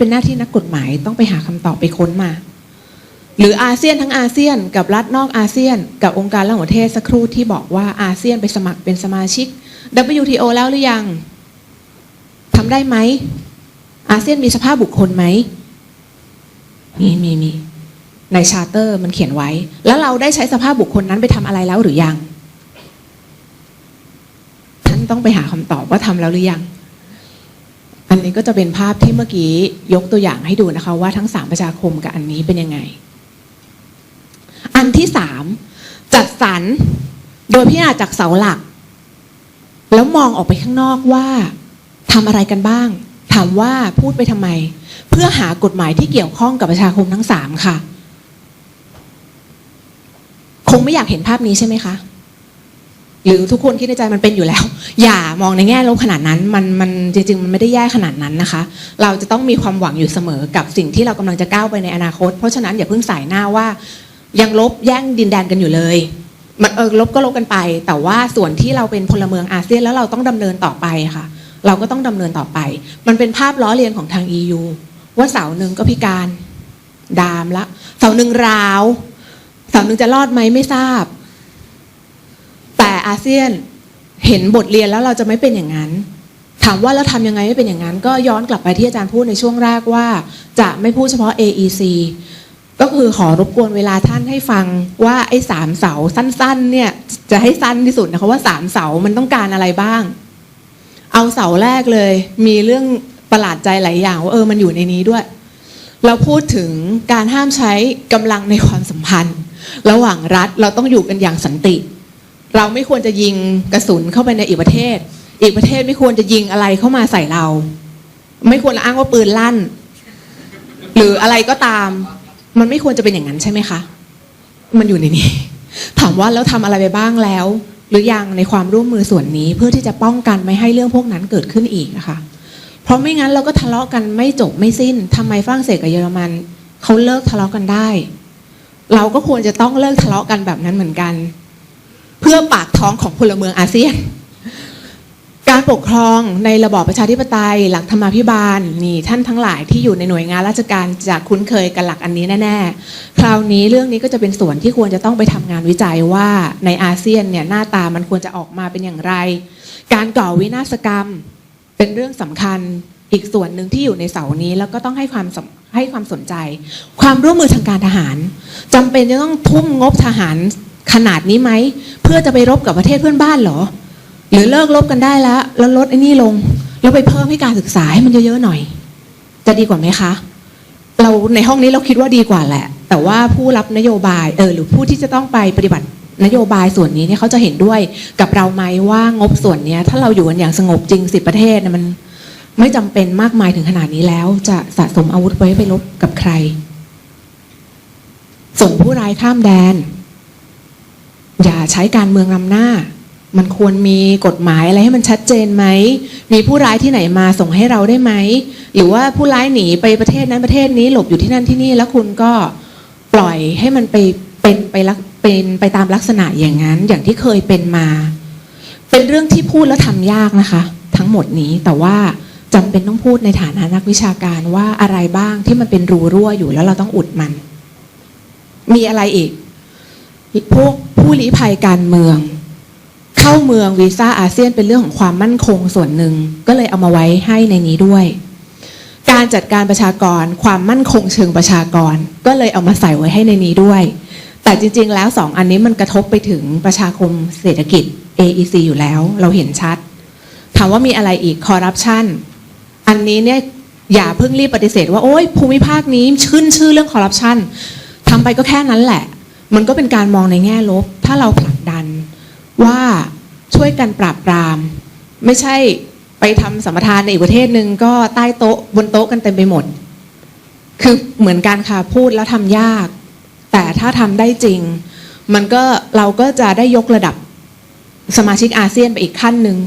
เป็นหน้าที่นักกฎหมายต้องไปหาคำตอบไปค้นมา หรืออาเซียนทั้งอาเซียน กับรัฐนอกอาเซียน กับองค์การระหว่างประเทศสักครู่ที่บอกว่าอาเซียนไปสมัครเป็นสมาชิก WTO แล้วหรือยังทำได้ไหม อาเซียนมีสภาพบุคคลไหมมีมีมีในชาร์เตอร์มันเขียนไว้ แล้วเราได้ใช้สภาพบุคคลนั้นไปทำอะไรแล้วหรือยัง ท่านต้องไปหาคำตอบว่าทำแล้วหรือยัง อันนี้ก็จะเป็นภาพที่เมื่อกี้ยกตัวอย่างให้ดูนะคะ ว่าทั้งสามประชาคมกับอันนี้เป็นยังไง อันที่สามจัดสรรโดยพิจารณาจากเสาหลัก แล้วมองออกไปข้างนอกว่าทำอะไรกันบ้าง ถามว่าพูดไปทำไม เพื่อหากฎหมายที่เกี่ยวข้องกับประชาคมทั้งสามค่ะ คงไม่อยากเห็นภาพนี้ใช่ไหมคะ หรือทุกคนคิดในใจมันเป็นอยู่แล้ว อย่ามองในแง่ลบขนาดนั้นมันมันจริงๆมันไม่ได้แย่ขนาดนั้นนะคะ เราจะต้องมีความหวังอยู่เสมอกับสิ่งที่เรากำลังจะก้าวไปในอนาคต เพราะฉะนั้นอย่าเพิ่งสายหน้าว่า ยังลบแย่งดินแดนกันอยู่เลยมันเออลบก็ลบกันไป แต่ว่าส่วนที่เราเป็นพลเมืองอาเซียนแล้วเราต้องดำเนินต่อไปค่ะ เราก็ต้องดำเนินต่อไป มันเป็นภาพล้อเลียนของทาง EU ว่าเสาหนึ่งก็พิการดามละเสาหนึ่งราวเสาหนึ่งจะรอดไหมไม่ทราบ อาเซียนเห็นบทเรียนแล้วเราจะไม่เป็นอย่างนั้น ถามว่าแล้วทำยังไงไม่เป็นอย่างนั้น ก็ย้อนกลับไปที่อาจารย์พูดในช่วงแรกว่า จะไม่พูดเฉพาะ AEC ก็คือขอรบกวนเวลาท่านให้ฟังว่าไอ้สามเสาสั้นๆ เนี่ยจะให้สั้นที่สุดนะคะว่าสามเสามันต้องการอะไรบ้าง เอาเสาแรกเลย มีเรื่องประหลาดใจหลายอย่างว่าเออมันอยู่ในนี้ด้วย เราพูดถึงการห้ามใช้กำลังในความสัมพันธ์ ระหว่างรัฐเราต้องอยู่กันอย่างสันติ เราไม่ควรจะยิงกระสุนเข้าไปในอีกประเทศ อีกประเทศไม่ควรจะยิงอะไรเข้ามาใส่เรา ไม่ควรอ้างว่าปืนลั่น หรืออะไรก็ตาม มันไม่ควรจะเป็นอย่างนั้นใช่ไหมคะ มันอยู่ในนี้ ถามว่าแล้วทำอะไรไปบ้างแล้ว หรือยังในความร่วมมือส่วนนี้เพื่อที่จะป้องกันไม่ให้เรื่องพวกนั้นเกิดขึ้นอีกนะคะ เพราะไม่งั้นเราก็ทะเลาะกันไม่จบไม่สิ้นทำไมฝรั่งเศสกับเยอรมันเขาเลิกทะเลาะกันได้ เราก็ควรจะต้องเลิกทะเลาะกันแบบนั้นเหมือนกัน เพื่อปากท้องของพลเมืองอาเซียน การปกครองในระบอบประชาธิปไตย หลักธรรมาภิบาลนี่ท่านทั้งหลายที่อยู่ในหน่วยงานราชการจะคุ้นเคยกับหลักอันนี้แน่ ๆ คราวนี้เรื่องนี้ก็จะเป็นส่วนที่ควรจะต้องไปทำงานวิจัยว่าในอาเซียนเนี่ยหน้าตามันควรจะออกมาเป็นอย่างไร การก่อวินาศกรรมเป็นเรื่องสำคัญอีกส่วนหนึ่งที่อยู่ในเสานี้แล้วก็ต้องให้ความให้ความสนใจ ความร่วมมือทางการทหารจำเป็นจะต้องทุ่มงบทหาร ขนาดนี้ไหม เพื่อจะไปรบกับประเทศเพื่อนบ้านหรอ หรือเลิกรบกันได้แล้ว แล้วลดไอ้นี่ลง แล้วไปเพิ่มให้การศึกษาให้มันเยอะๆหน่อย จะดีกว่าไหมคะ เราในห้องนี้เราคิดว่าดีกว่าแหละ แต่ว่าผู้รับนโยบายเออหรือผู้ที่จะต้องไปปฏิบัตินโยบายส่วนนี้เนี่ยเขาจะเห็นด้วยกับเราไหมว่างบส่วนเนี้ย ถ้าเราอยู่กันอย่างสงบจริงสิบประเทศเนี่ยมันไม่จำเป็นมากมายถึงขนาดนี้แล้ว จะสะสมอาวุธไว้ไปรบกับใคร ส่งผู้ร้ายข้ามแดน อย่าใช้การเมืองนำหน้า มันควรมีกฎหมายอะไรให้มันชัดเจนไหม มีผู้ร้ายที่ไหนมาส่งให้เราได้ไหม หรือว่าผู้ร้ายหนีไปประเทศนั้นประเทศนี้หลบอยู่ที่นั่นที่นี่ แล้วคุณก็ปล่อยให้มันไปเป็นไปลักเป็นไปตามลักษณะอย่างนั้นอย่างที่เคยเป็นมา เป็นเรื่องที่พูดแล้วทำยากนะคะ ทั้งหมดนี้แต่ว่าจำเป็นต้องพูดในฐานะนักวิชาการว่าอะไรบ้างที่มันเป็นรูรั่วอยู่แล้วเราต้องอุดมัน มีอะไรอีก พวกผู้ลี้ภัยการเมือง เข้าเมืองวีซ่าอาเซียนเป็นเรื่องของความมั่นคงส่วนหนึ่งก็เลยเอามาไว้ให้ในนี้ด้วย การจัดการประชากรความมั่นคงเชิงประชากร ก็เลยเอามาใส่ไว้ให้ในนี้ด้วย แต่จริง ๆ แล้วสองอันนี้มันกระทบไปถึงประชาคมเศรษฐกิจ AEC อยู่แล้ว เราเห็นชัดถามว่ามีอะไรอีกคอร์รัปชันอันนี้เนี่ยอย่าเพิ่งรีบปฏิเสธว่าโอ้ยภูมิภาคนี้ขึ้นชื่อเรื่องคอร์รัปชันทำไปก็แค่นั้นแหละ มันก็เป็นการมองในแง่ลบ ถ้าเราผลักดันว่าช่วยกันปราบปราม ไม่ใช่ไปทำสัมปทานในอีกประเทศหนึ่งก็ใต้โต๊ะบนโต๊ะกันเต็มไปหมด คือเหมือนกันค่ะพูดแล้วทำยาก แต่ถ้าทำได้จริง มันก็เราก็จะได้ยกระดับสมาชิกอาเซียนไปอีกขั้นหนึ่ง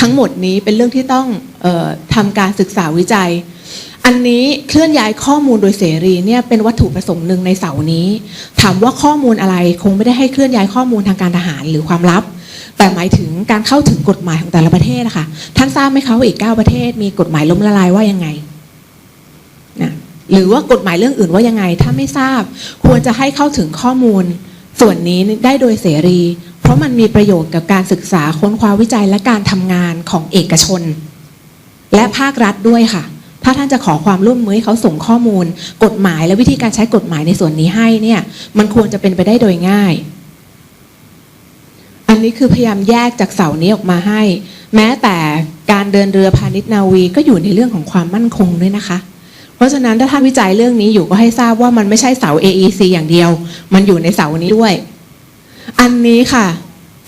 ทั้งหมดนี้เป็นเรื่องที่ต้องออทำการศึกษาวิจัย อันนี้เคลื่อนย้ายข้อมูลโดยเสรีเนี่ยเป็นวัตถุประสงค์หนึ่งในเสานี้ ถามว่าข้อมูลอะไรคงไม่ได้ให้เคลื่อนย้ายข้อมูลทางการทหารหรือความลับ แต่หมายถึงการเข้าถึงกฎหมายของแต่ละประเทศนะคะท่านทราบไหมคะว่าอีก 9 ประเทศ มีกฎหมายล้มละลายว่ายังไงหรือว่ากฎหมายเรื่องอื่นว่ายังไง ถ้าไม่ทราบควรจะให้เข้าถึงข้อมูล ส่วนนี้ได้โดยเสรี เพราะมันมีประโยชน์กับการศึกษาค้นคว้าวิจัยและการทำงานของเอกชน และภาครัฐด้วยค่ะ ถ้าท่านจะขอความร่วมมือให้เขาส่งข้อมูล กฎหมายและวิธีการใช้กฎหมายในส่วนนี้ให้เนี่ย มันควรจะเป็นไปได้โดยง่าย อันนี้คือพยายามแยกจากเสานี้ออกมาให้ แม้แต่การเดินเรือพาณิชย์นาวีก็อยู่ในเรื่องของความมั่นคงด้วยนะคะ เพราะฉะนั้นถ้าท่านวิจัยเรื่องนี้อยู่ก็ให้ทราบว่ามันไม่ใช่เสา AEC อย่างเดียว มันอยู่ในเสานี้ด้วย อันนี้ค่ะ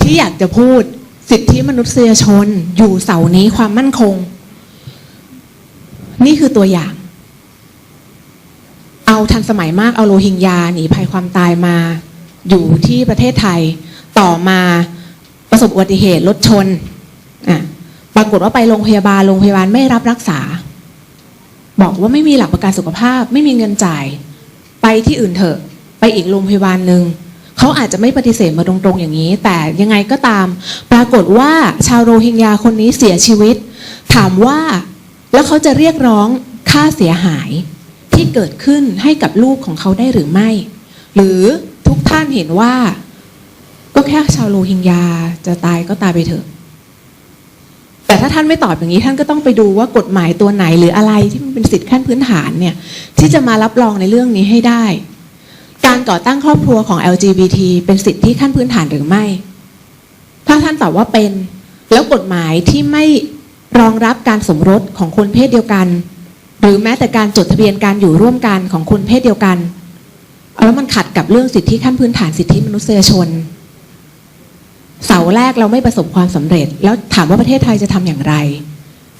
ที่อยากจะพูดสิทธิมนุษยชนอยู่เสานี้ความมั่นคง นี่คือตัวอย่าง เอาทันสมัยมากเอาโรฮิงญาหนีภัยความตายมา อยู่ที่ประเทศไทย ต่อมาประสบอุบัติเหตุรถชนอะปรากฏว่าไปโรงพยาบาลโรงพยาบาลไม่รับรักษา บอกว่าไม่มีหลักประกันสุขภาพ ไม่มีเงินจ่าย ไปที่อื่นเถอะ ไปอีกโรงพยาบาลหนึ่งเขาอาจจะไม่ปฏิเสธมาตรงๆอย่างนี้ แต่ยังไงก็ตาม ปรากฏว่าชาวโรฮิงญาคนนี้เสียชีวิต ถามว่า แล้วเขาจะเรียกร้องค่าเสียหายที่เกิดขึ้นให้กับลูกของเขาได้หรือไม่ หรือทุกท่านเห็นว่า ก็แค่ชาวโรฮิงญาจะตายก็ตายไปเถอะ แต่ถ้าท่านไม่ตอบอย่างนี้ท่านก็ต้องไปดูว่ากฎหมายตัวไหนหรืออะไรที่มันเป็นสิทธิขั้นพื้นฐานเนี่ย ที่จะมารับรองในเรื่องนี้ให้ได้ การก่อตั้งครอบครัวของ LGBT เป็นสิทธิขั้นพื้นฐานหรือไม่ ถ้าท่านตอบว่าเป็น แล้วกฎหมายที่ไม่ รองรับการสมรสของคนเพศเดียวกัน หรือแม้แต่การจดทะเบียนการอยู่ร่วมกันของคนเพศเดียวกันแล้วมันขัดกับเรื่องสิทธิขั้นพื้นฐานสิทธิมนุษยชน เสาแรกเราไม่ประสบความสำเร็จ แล้วถามว่าประเทศไทยจะทำอย่างไร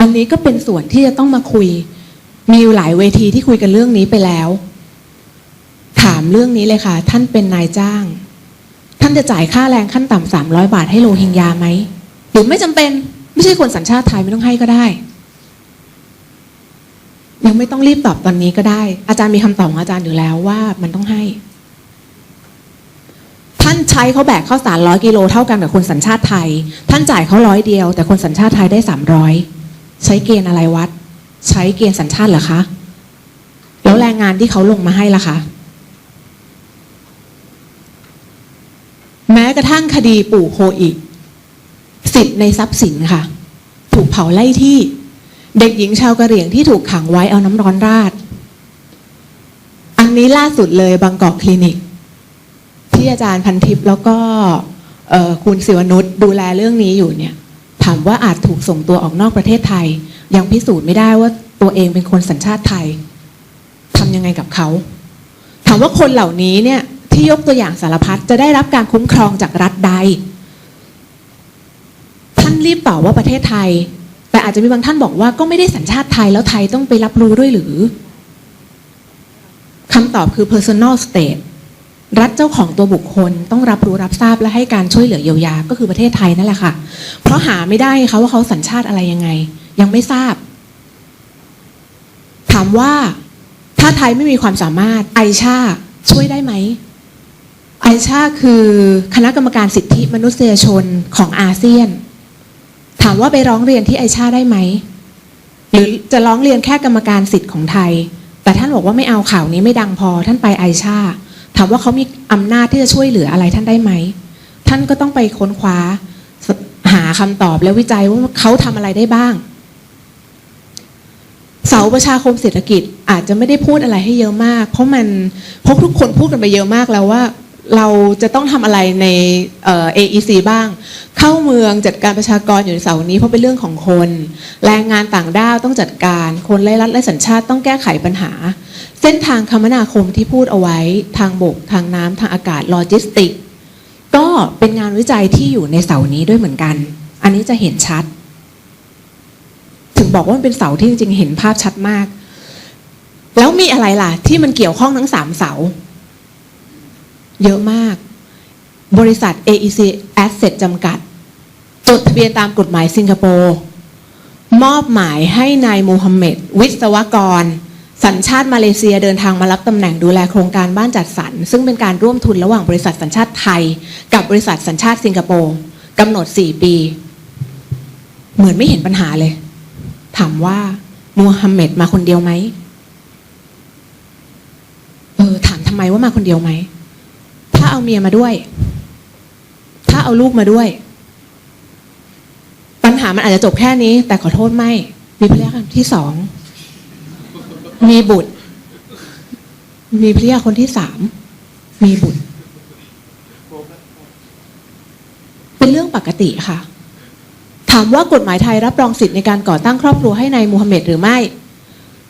อันนี้ก็เป็นส่วนที่จะต้องมาคุย มีหลายเวทีที่คุยกันเรื่องนี้ไปแล้ว ถามเรื่องนี้เลยค่ะ ท่านเป็นนายจ้าง ท่านจะจ่ายค่าแรงขั้นต่ำสามร้อยบาทให้โรฮิงญาไหมหรือไม่จำเป็น ไม่ใช่คนสัญชาติไทยไม่ต้องให้ก็ได้ ยังไม่ต้องรีบตอบตอนนี้ก็ได้ อาจารย์มีคำตอบของอาจารย์อยู่แล้วว่ามันต้องให้ ท่านใช้เขาแบกข้าวสารร้อยกิโลเท่ากันกับคนสัญชาติไทย ท่านจ่ายเขาร้อยเดียว แต่คนสัญชาติไทยได้สามร้อยใช้เกณฑ์อะไรวัด ใช้เกณฑ์สัญชาติเหรอคะแล้วแรงงานที่เขาลงมาให้ล่ะคะ แม้กระทั่งคดีปู่โคอีก สิทธิ์ในทรัพย์สินค่ะ ถูกเผาไล่ที่เด็กหญิงชาวกะเหรี่ยงที่ถูกขังไว้เอาน้ำร้อนราด อันนี้ล่าสุดเลยบางกอกคลินิก ที่อาจารย์พันทิพย์แล้วก็คุณศิวนุชดูแลเรื่องนี้อยู่เนี่ย ถามว่าอาจถูกส่งตัวออกนอกประเทศไทย ยังพิสูจน์ไม่ได้ว่าตัวเองเป็นคนสัญชาติไทยทำยังไงกับเขา ถามว่าคนเหล่านี้เนี่ยที่ยกตัวอย่างสารพัดจะได้รับการคุ้มครองจากรัฐใด รีบตอบว่าประเทศไทย แต่อาจจะมีบางท่านบอกว่าก็ไม่ได้สัญชาติไทยแล้วไทยต้องไปรับรู้ด้วยหรือคำตอบคือ personal state รัฐเจ้าของตัวบุคคลต้องรับรู้รับทราบและให้การช่วยเหลือเยียวยาก็คือประเทศไทยนั่นแหละค่ะ เพราะหาไม่ได้เขาว่าเขาสัญชาติอะไรยังไง ยังไม่ทราบ ถามว่าถ้าไทยไม่มีความสามารถไอชาช่วยได้ไหมไอชาคือคณะกรรมการสิทธิมนุษยชนของอาเซียน ถามว่าไปร้องเรียนที่ไอชาได้ไหม หรือจะร้องเรียนแค่กรรมการสิทธิ์ของไทย แต่ท่านบอกว่าไม่เอาข่าวนี้ไม่ดังพอท่านไปไอชา ถามว่าเขามีอำนาจที่จะช่วยเหลืออะไรท่านได้ไหม ท่านก็ต้องไปค้นคว้าหาคำตอบและวิจัยว่าเขาทำอะไรได้บ้าง เสาประชาคมเศรษฐกิจอาจจะไม่ได้พูดอะไรให้เยอะมาก เพราะมันเพราะทุกคนพูดกันไปเยอะมากแล้วว่า เราจะต้องทำอะไรในเอ่อ AEC บ้าง เข้าเมืองจัดการประชากรอยู่ในเสานี้เพราะเป็นเรื่องของคน แรงงานต่างด้าวต้องจัดการ คนไร้รัฐไร้สัญชาติต้องแก้ไขปัญหา เส้นทางคมนาคมที่พูดเอาไว้ ทางบก ทางน้ำทางอากาศโลจิสติก ก็เป็นงานวิจัยที่อยู่ในเสานี้ด้วยเหมือนกัน อันนี้จะเห็นชัด ถึงบอกว่ามันเป็นเสาที่จริงๆเห็นภาพชัดมาก แล้วมีอะไรล่ะ ที่มันเกี่ยวข้องทั้งสามเสา เยอะมาก บริษัท AEC Asset จำกัด จดทะเบียนตามกฎหมายสิงคโปร์มอบหมายให้นายมูฮัมเหม็ดวิศวกร สัญชาติมาเลเซียเดินทางมารับตำแหน่งดูแลโครงการบ้านจัดสรร ซึ่งเป็นการร่วมทุนระหว่างบริษัทสัญชาติไทย กับบริษัทสัญชาติสิงคโปร์กำหนด 4 ปี เหมือนไม่เห็นปัญหาเลย ถามว่ามูฮัมเหม็ดมาคนเดียวไหมเออถามทำไมว่ามาคนเดียวไหม เมียมาด้วย ถ้าเอาลูกมาด้วย ปัญหามันอาจจะจบแค่นี้ แต่ขอโทษไม่ มีภรรยาคนที่สอง มีบุตร มีภรรยาคนที่สาม มีบุตร เป็นเรื่องปกติค่ะ ถามว่ากฎหมายไทยรับรองสิทธิในการก่อตั้งครอบครัวให้ในายมูฮัมหมัดหรือไม่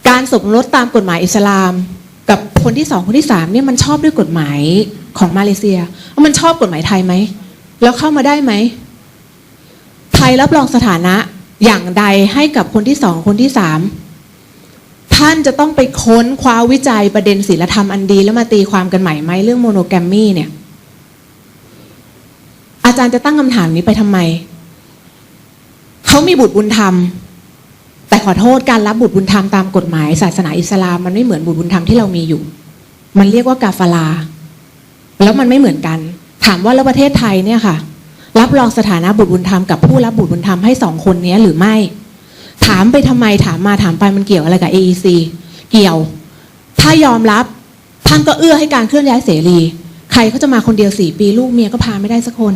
การสมรสตามกฎหมายอิสลามกับคนที่สองคนที่สามเนี่ยมันชอบด้วยกฎหมาย ของมาเลเซียมันชอบกฎหมายไทยไหม แล้วเข้ามาได้ไหม ไทยรับรองสถานะอย่างใดให้กับคนที่สองคนที่สามท่านจะต้องไปค้นคว้าวิจัยประเด็นศีลธรรมอันดี แล้วมาตีความกันใหม่ไหมเรื่องโมโนแกรมมี่เนี่ย อาจารย์จะตั้งคำถามนี้ไปทำไม เขามีบุตรบุญธรรม แต่ขอโทษการรับบุตรบุญธรรมตามกฎหมาย ศาสนาอิสลามมันไม่เหมือนบุตรบุญธรรมที่เรามีอยู่ มันเรียกว่ากาฟาลา แล้วมันไม่เหมือนกัน ถามว่าแล้วประเทศไทยเนี่ยค่ะ รับรองสถานะบุตรบุญธรรมกับผู้รับบุตรบุญธรรมให้สองคนนี้หรือไม่ ถามไปทำไมถามมาถามไปมันเกี่ยวอะไรกับ AEC เกี่ยว ถ้ายอมรับท่านก็เอื้อให้การเคลื่อนย้ายเสรี ใครเขาจะมาคนเดียวสี่ปีลูกเมียก็พาไม่ได้สักคน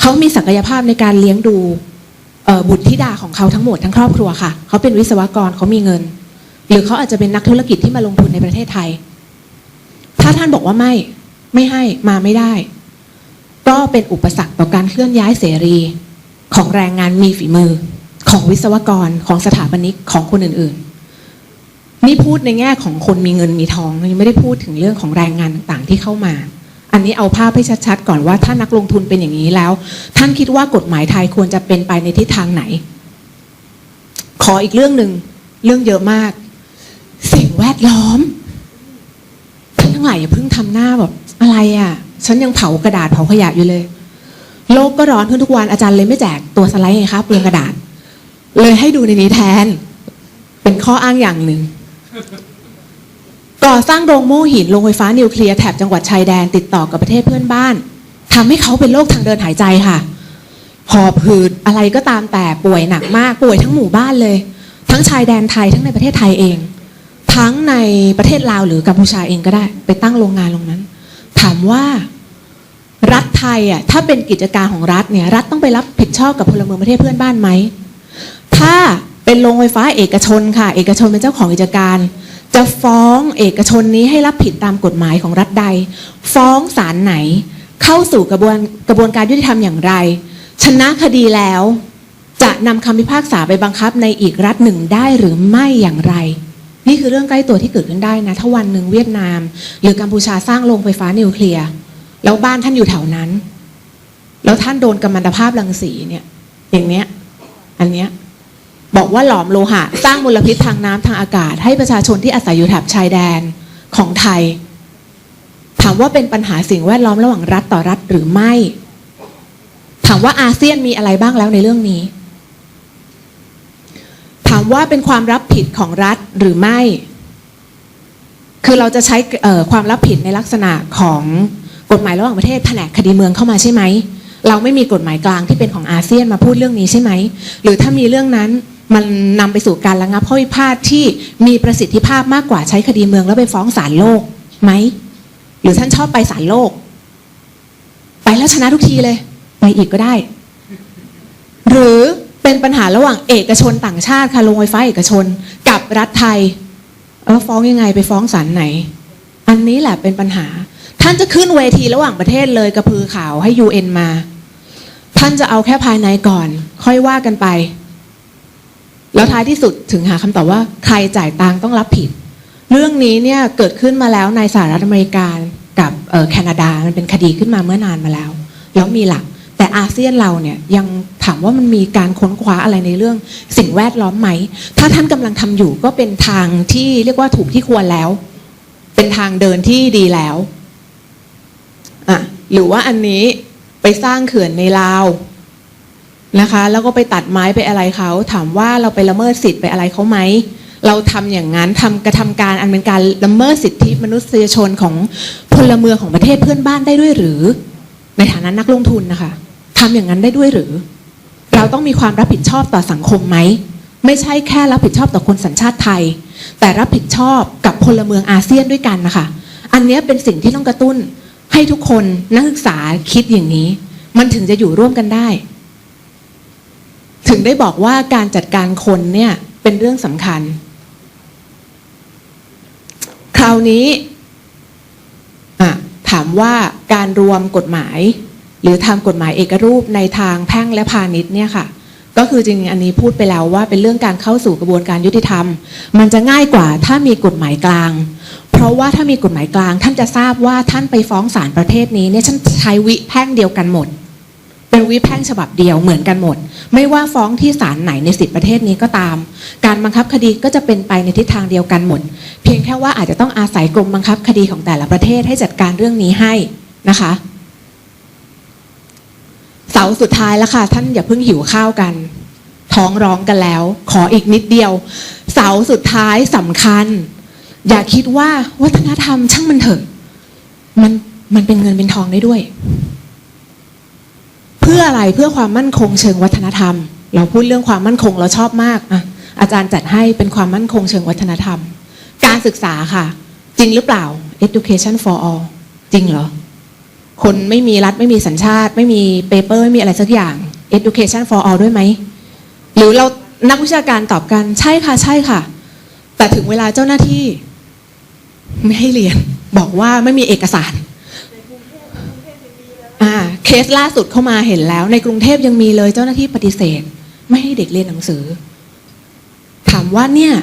เขามีศักยภาพในการเลี้ยงดูบุตรธิดาของเขาทั้งหมดทั้งครอบครัวค่ะเขาเป็นวิศวกรเขามีเงิน หรือเขาอาจจะเป็นนักธุรกิจที่มาลงทุนในประเทศไทย ถ้าท่านบอกว่าไม่ ไม่ให้มาไม่ได้ ก็เป็นอุปสรรคต่อการเคลื่อนย้ายเสรีของแรงงานมีฝีมือ ของวิศวกรของสถาปนิกของคนอื่นๆ นี่พูดในแง่ของคนมีเงินมีทองยังไม่ได้พูดถึงเรื่องของแรงงานต่างๆที่เข้ามา อันนี้เอาภาพให้ชัดๆก่อนว่าถ้านักลงทุนเป็นอย่างนี้แล้ว ท่านคิดว่ากฎหมายไทยควรจะเป็นไปในทิศทางไหน ขออีกเรื่องหนึ่งเรื่องเยอะมาก สิ่งแวดล้อมท่านทั้งหลายอย่าเพิ่งทำหน้าแบบ อะไรอะ่ะ ฉันยังเผากระดาษเผาขยะอยู่เลย โลกก็ร้อนขึ้นทุกวันอาจารย์เลยไม่แจกตัวสไลด์ไงคะเปลืองกระดาษ เลยให้ดูในนี้แทน เป็นข้ออ้างอย่างหนึ่งก่อสร้างโรงโม่หินโรงไฟฟ้านิวเคลียร์แถบจังหวัดชายแดนติดต่อกับประเทศเพื่อนบ้านทำให้เขาเป็นโรคทางเดินหายใจค่ะหอบหืดอะไรก็ตามแต่ป่วยหนักมากป่วยทั้งหมู่บ้านเลย ทั้งชายแดนไทยทั้งในประเทศไทยเอง ทั้งในประเทศลาวหรือกัมพูชาเองก็ได้ ไปตั้งโรงงานตรงนั้น ว่ารัฐไทยอะถ้าเป็นกิจการของรัฐเนี่ยรัฐต้องไปรับผิดชอบกับพลเมืองประเทศเพื่อนบ้านไหม ถ้าเป็นโรงไฟฟ้าเอกชนค่ะ เอกชนเป็นเจ้าของกิจการ จะฟ้องเอกชนนี้ให้รับผิดตามกฎหมายของรัฐใด ฟ้องศาลไหน เข้าสู่กระบวนกระบวนการยุติธรรมอย่างไร ชนะคดีแล้ว จะนำคำพิพากษาไปบังคับในอีกรัฐหนึ่งได้หรือไม่อย่างไร นี่คือเรื่องใกล้ตัวที่เกิดขึ้นได้นะ ถ้าวันหนึ่งเวียดนาม หรือกัมพูชาสร้างโรงไฟฟ้านิวเคลียร์แล้วบ้านท่านอยู่แถวนั้น แล้วท่านโดนกัมมันตภาพรังสีเนี่ย อย่างเนี้ย อันเนี้ยบอกว่าหลอมโลหะ สร้างมลพิษทางน้ำทางอากาศ ให้ประชาชนที่อาศัยอยู่แถบชายแดนของไทย ถามว่าเป็นปัญหาสิ่งแวดล้อมระหว่างรัฐต่อรัฐหรือไม่ ถามว่าอาเซียนมีอะไรบ้างแล้วในเรื่องนี้ ว่าเป็นความรับผิดของรัฐหรือไม่ คือเราจะใช้ความรับผิดในลักษณะของกฎหมายระหว่างประเทศแผนกคดีเมืองเข้ามาใช่ไหม เราไม่มีกฎหมายกลางที่เป็นของอาเซียนมาพูดเรื่องนี้ใช่ไหม หรือถ้ามีเรื่องนั้นมันนำไปสู่การระงับข้อพิพาทที่มีประสิทธิภาพมากกว่าใช้คดีเมืองแล้วไปฟ้องศาลโลกไหม หรือท่านชอบไปศาลโลก ไปแล้วชนะทุกทีเลย ไปอีกก็ได้ หรือ เป็นปัญหาระหว่างเอกชนต่างชาติค่ะโรงไฟฟ้าเอกชน กับรัฐไทยเออฟ้องยังไงไปฟ้องศาลไหน อันนี้แหละเป็นปัญหา ท่านจะขึ้นเวทีระหว่างประเทศเลยกระพือข่าวให้ UN มา ท่านจะเอาแค่ภายในก่อน ค่อยว่ากันไป แล้วท้ายที่สุดถึงหาคำตอบว่า ใครจ่ายตังค์ต้องรับผิด เรื่องนี้เนี่ยเกิดขึ้นมาแล้วในสหรัฐอเมริกากับแคนาดามันเป็นคดีขึ้นมาเมื่อนานมาแล้ว แล้วมีหลัก แต่อาเซียนเราเนี่ยยังถามว่ามันมีการค้นคว้าอะไรในเรื่องสิ่งแวดล้อมไหม ถ้าท่านกำลังทำอยู่ก็เป็นทางที่เรียกว่าถูกที่ควรแล้ว เป็นทางเดินที่ดีแล้วอะหรือว่าอันนี้ไปสร้างเขื่อนในลาวนะคะ แล้วก็ไปตัดไม้ไปอะไรเขา ถามว่าเราไปละเมิดสิทธิ์ไปอะไรเขาไหมเราทำอย่างนั้นทำกระทำการอันเป็นการละเมิดสิทธิมนุษยชนของพลเมืองของประเทศเพื่อนบ้านได้ด้วยหรือ ในฐานะนักลงทุนนะคะ ทำอย่างนั้นได้ด้วยหรือ เราต้องมีความรับผิดชอบต่อสังคมไหม ไม่ใช่แค่รับผิดชอบต่อคนสัญชาติไทย แต่รับผิดชอบกับพลเมืองอาเซียนด้วยกันนะคะ อันนี้เป็นสิ่งที่ต้องกระตุ้นให้ทุกคนนักศึกษาคิดอย่างนี้ มันถึงจะอยู่ร่วมกันได้ ถึงได้บอกว่าการจัดการคนเนี่ยเป็นเรื่องสำคัญ คราวนี้ถามว่าการรวมกฎหมาย หรือทำกฎหมายเอกรูปในทางแพ่งและพาณิชย์เนี่ยค่ะ ก็คือจริงอันนี้พูดไปแล้วว่าเป็นเรื่องการเข้าสู่กระบวนการยุติธรรม มันจะง่ายกว่าถ้ามีกฎหมายกลาง เพราะว่าถ้ามีกฎหมายกลาง ท่านจะทราบว่าท่านไปฟ้องศาลประเทศนี้เนี่ยท่านใช้วิแพ่งเดียวกันหมด เป็นวิแพ่งฉบับเดียวเหมือนกันหมด ไม่ว่าฟ้องที่ศาลไหนในสิทธิประเทศนี้ก็ตาม การบังคับคดีก็จะเป็นไปในทิศทางเดียวกันหมด เพียงแค่ว่าอาจจะต้องอาศัยกรมบังคับคดีของแต่ละประเทศให้จัดการเรื่องนี้ให้นะคะ เสาสุดท้ายแล้วค่ะ ท่านอย่าเพิ่งหิวข้าวกัน ท้องร้องกันแล้ว ขออีกนิดเดียว เสาสุดท้ายสำคัญ อย่าคิดว่าวัฒนธรรมช่างมันเถอะ มันมันเป็นเงินเป็นทองได้ด้วย เพื่ออะไรเพื่อความมั่นคงเชิงวัฒนธรรม เราพูดเรื่องความมั่นคงเราชอบมากอะอาจารย์จัดให้เป็นความมั่นคงเชิงวัฒนธรรม การศึกษาค่ะ จริงหรือเปล่า education for all จริงเหรอ คนไม่มีรัฐไม่มีสัญชาติ ไม่มีเปเปอร์ไม่มีอะไรสักอย่าง education for all ด้วยไหม หรือเรานักวิชาการตอบกันใช่ค่ะใช่ค่ะ แต่ถึงเวลาเจ้าหน้าที่ ไม่ให้เรียน บอกว่าไม่มีเอกสารอ่าเคสล่าสุดเข้ามาเห็นแล้ว ในกรุงเทพยังมีเลยเจ้าหน้าที่ปฏิเสธ ไม่ให้เด็กเรียนหนังสือ ถามว่าเนี่ย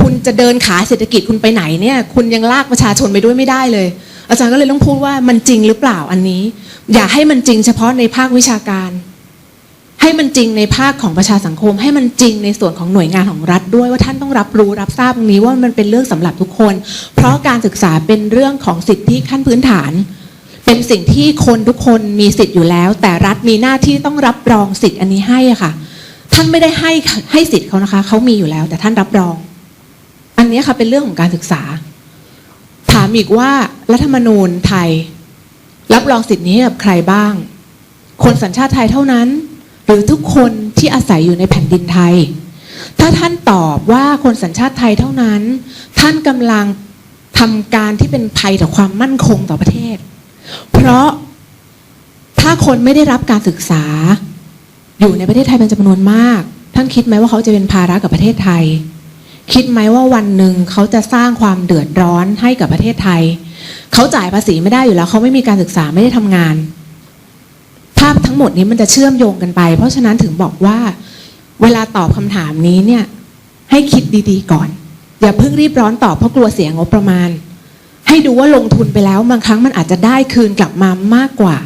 คุณจะเดินขาเศรษฐกิจคุณไปไหนเนี่ย คุณยังลากประชาชนไปด้วยไม่ได้เลย อาจารย์ก็เลยต้องพูดว่ามันจริงหรือเปล่าอันนี้ อย่าให้มันจริงเฉพาะในภาควิชาการ ให้มันจริงในภาคของประชาสังคม ให้มันจริงในส่วนของหน่วยงานของรัฐด้วยว่าท่านต้องรับรู้รับทราบตรงนี้ว่ามันเป็นเรื่องสำหรับทุกคน เพราะการศึกษาเป็นเรื่องของสิทธิขั้นพื้นฐาน เป็นสิ่งที่คนทุกคนมีสิทธิ์อยู่แล้ว แต่รัฐมีหน้าที่ต้องรับรองสิทธิ์อันนี้ให้ค่ะท่านไม่ได้ให้ให้สิทธิ์เขานะคะเขามีอยู่แล้ว แต่ท่านรับรอง อันนี้ค่ะเป็นเรื่องของการศึกษา ถามอีกว่ารัฐธรรมนูญไทย รับรองสิทธินี้กับใครบ้าง คนสัญชาติไทยเท่านั้น หรือทุกคนที่อาศัยอยู่ในแผ่นดินไทย ถ้าท่านตอบว่าคนสัญชาติไทยเท่านั้น ท่านกำลังทำการที่เป็นภัยต่อความมั่นคงต่อประเทศ เพราะถ้าคนไม่ได้รับการศึกษา อยู่ในประเทศไทยเป็นจำนวนมาก ท่านคิดไหมว่าเขาจะเป็นภาระกับประเทศไทย คิดไหมว่าวันหนึ่งเขาจะสร้างความเดือดร้อนให้กับประเทศไทย เขาจ่ายภาษีไม่ได้อยู่แล้ว เขาไม่มีการศึกษาไม่ได้ทำงาน ภาพทั้งหมดนี้มันจะเชื่อมโยงกันไป เพราะฉะนั้นถึงบอกว่า เวลาตอบคำถามนี้เนี่ย ให้คิดดีๆก่อน อย่าเพิ่งรีบร้อนตอบเพราะกลัวเสียงบประมาณ ให้ดูว่าลงทุนไปแล้วบางครั้งมันอาจจะได้คืนกลับมามากกว่า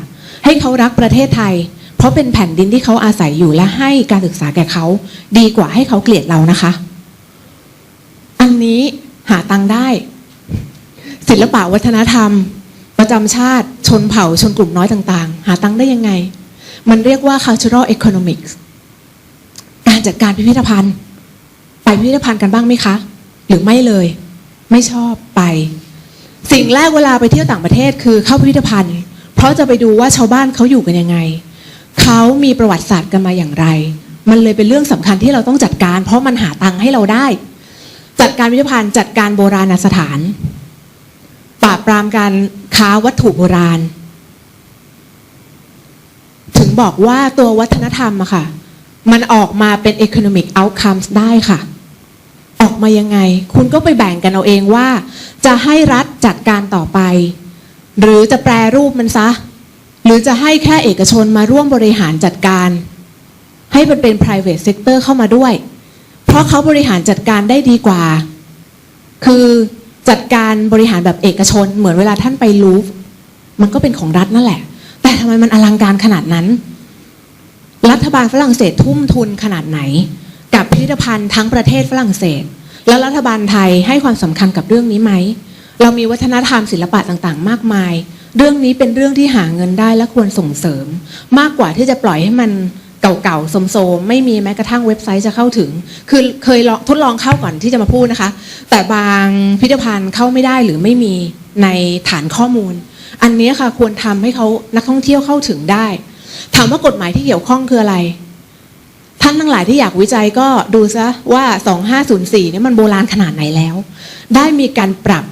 ให้เขารักประเทศไทย เพราะเป็นแผ่นดินที่เขาอาศัยอยู่และให้การศึกษาแก่เขา ดีกว่าให้เขาเกลียดเรานะคะ นี้หาตังค์ได้ ศิลปะวัฒนธรรม ประจำชาติ ชนเผ่าชนกลุ่มน้อยต่างๆ หาตังค์ได้ยังไง มันเรียกว่า cultural economics การจัดการพิพิธภัณฑ์ ไปพิพิธภัณฑ์กันบ้างไหมคะ หรือไม่เลย ไม่ชอบไป สิ่งแรกเวลาไปเที่ยวต่างประเทศคือเข้าพิพิธภัณฑ์ เพราะจะไปดูว่าชาวบ้านเขาอยู่กันยังไงเขามีประวัติศาสตร์กันมาอย่างไร มันเลยเป็นเรื่องสำคัญที่เราต้องจัดการ เพราะมันหาตังค์ให้เราได้ จัดการพิพิธภัณฑ์จัดการโบราณสถาน ปราบปรามการค้าวัตถุโบราณ ถึงบอกว่าตัววัฒนธรรมอะค่ะ มันออกมาเป็น economic outcomes ได้ค่ะ ออกมายังไง คุณก็ไปแบ่งกันเอาเองว่า จะให้รัฐจัดการต่อไป หรือจะแปรรูปมันซะ หรือจะให้แค่เอกชนมาร่วมบริหารจัดการ ให้มันเป็น private sector เข้ามาด้วย ราะเขาบริหารจัดการได้ดีกว่า คือจัดการบริหารแบบเอกชน เหมือนเวลาท่านไปลูฟมันก็เป็นของรัฐนั่นแหละ แต่ทำไมมันอลังการขนาดนั้น รัฐบาลฝรั่งเศสทุ่มทุนขนาดไหน กับพิพิธภัณฑ์ทั้งประเทศฝรั่งเศส แล้วรัฐบาลไทยให้ความสำคัญกับเรื่องนี้ไหม เรามีวัฒนธรรมศิลปะต่างๆ มากมาย เรื่องนี้เป็นเรื่องที่หาเงินได้และควรส่งเสริม มากกว่าที่จะปล่อยให้มัน เก่าๆโสมๆไม่มีแม้กระทั่งเว็บไซต์จะเข้าถึง คือเคยทดลองเข้าก่อนที่จะมาพูดนะคะ แต่บางพิพิธภัณฑ์เข้าไม่ได้หรือไม่มีในฐานข้อมูล อันนี้ค่ะควรทำให้เขานักท่องเที่ยวเข้าถึงได้ ถามว่ากฎหมายที่เกี่ยวข้องคืออะไร ท่านทั้งหลายที่อยากวิจัยก็ดูซะว่า 2504นี่มันโบราณขนาดไหนแล้ว ได้มีการปรับ